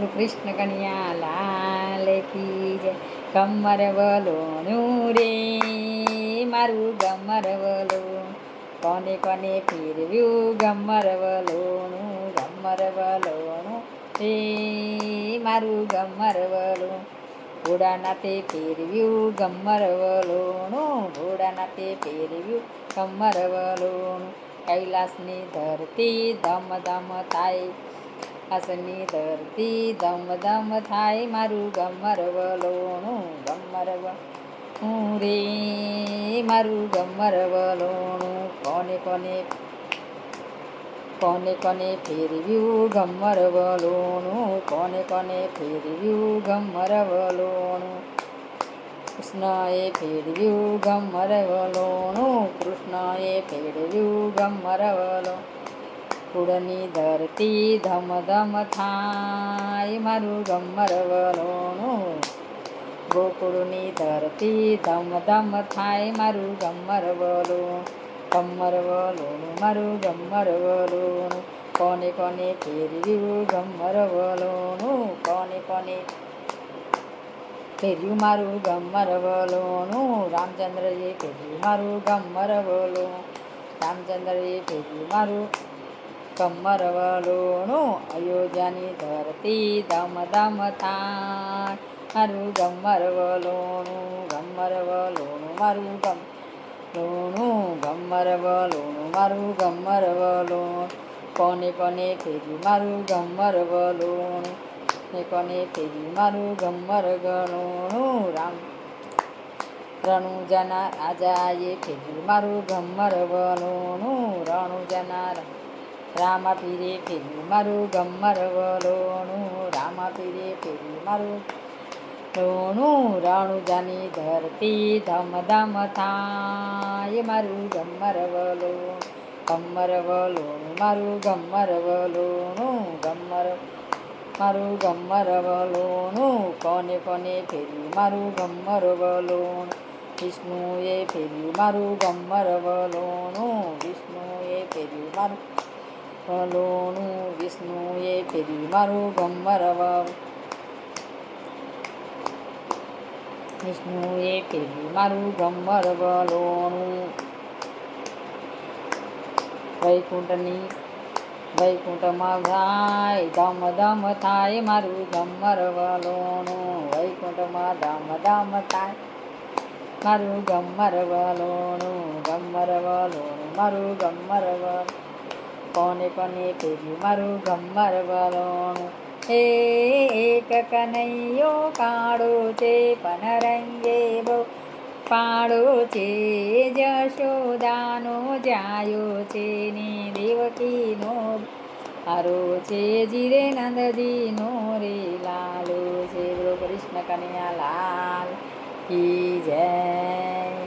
કૃષ્ણ કન્યા લાલ કી જય. કમર વલોણું રે, મારું ગમર વલોણ. કોને કોને ફેરવ્યું ગમર વલોણું ગમર વલોણું રે, મારું ગમર વલોણ. ઘોડાનાથે ફેરવ્યું ગમર વલોણું ઘોડાનાથે ફેરવ્યું ગમર વલોણું. કૈલાસની ધરતી ધમ ધમ થાય આસની ધરતી ધમ ધમ થાય મારું ગમરવલોણું ગમરવ ગમર હું રે મારું ગમરવલોણું કોને કોને કોને કોને ફેરવ્યું ગમર વલોણું, કોને કોને ફેરવ્યું ગમર વલોણું. કૃષ્ણએ ફેરવ્યું ગમર વલોણું, કૃષ્ણએ ફેરવ્યું ગમર વલોણું કુળની ધરતી ધમ ધમ થાય. મારું ગમર વલોણું ગોકુળની ધરતી ધમ ધમ થાય. મારું ગમર વલોણું ગમર વલોણું મારું ગમર વલોણું કોને કોને ફેરવ્યું ગમર વલોણું કોને કોને ફેર્યું મારું ગમર વલોણું રામચંદ્રએ ફેર્યું મારું ગમર રામચંદ્રજી ફેર્યું મારું કમર વલોણું અયોધ્યાની ધરતી ધમ ધમ થાય મારું ગમરવલોણું વલોણું ગમર વલોણું મારું ગમ લોણું ગમરવલોણું મારું ગમરવલોણ કોને કોને ફેર્યું મારું ગમર વલોણું ને કોને ફેર્યું મારું ગમર ગણોણું રામ, રણુજાના રાજાએ ફેર્યું મારું ગમરવલોણું રણુજાના રામા પીરે ફેર્યું મારું ગમર વલોણું રામા પીરે ફેર્યું મારું લોણું રણુજાની ધરતી ધમ ધમ થાય મારું ગમર વલોણું ગમર વલોણું મારું ગમર વલોણું ગમર મારું ગમર વલોણું કોને કોને ફેર્યું મારું ગમર વલોણું વિષ્ણુએ ફેર્યું મારું ગમર વલોણું વિષ્ણુએ ફેર્યું મારું વલોણું વિષ્ણુએ ફેર્યું મારું ગમર વલોણું વિષ્ણુએ ફેર્યું મારું ગમર વલોણું વૈકુંઠની વૈકુંઠમાં થાય ધમ ધમ થાય મારું ગમર વલોણું વૈકુંઠમાં ધમ ધમ થાય મારું ગમર વલોણું ગમર વલોણું મારું ગમર વલોણું કોને કોને પેર્યું મારું ગમર વલોણું હે, એક કનૈયો કાળો છે પણ રંગે બહુ. પાડો છે જશોદાનો જાયો છે ને દેવકીનો. હારો છે જીરે નંદજીનો રે, લાલો છે. ગુરુ કૃષ્ણ કનૈયા લાલ કી જય.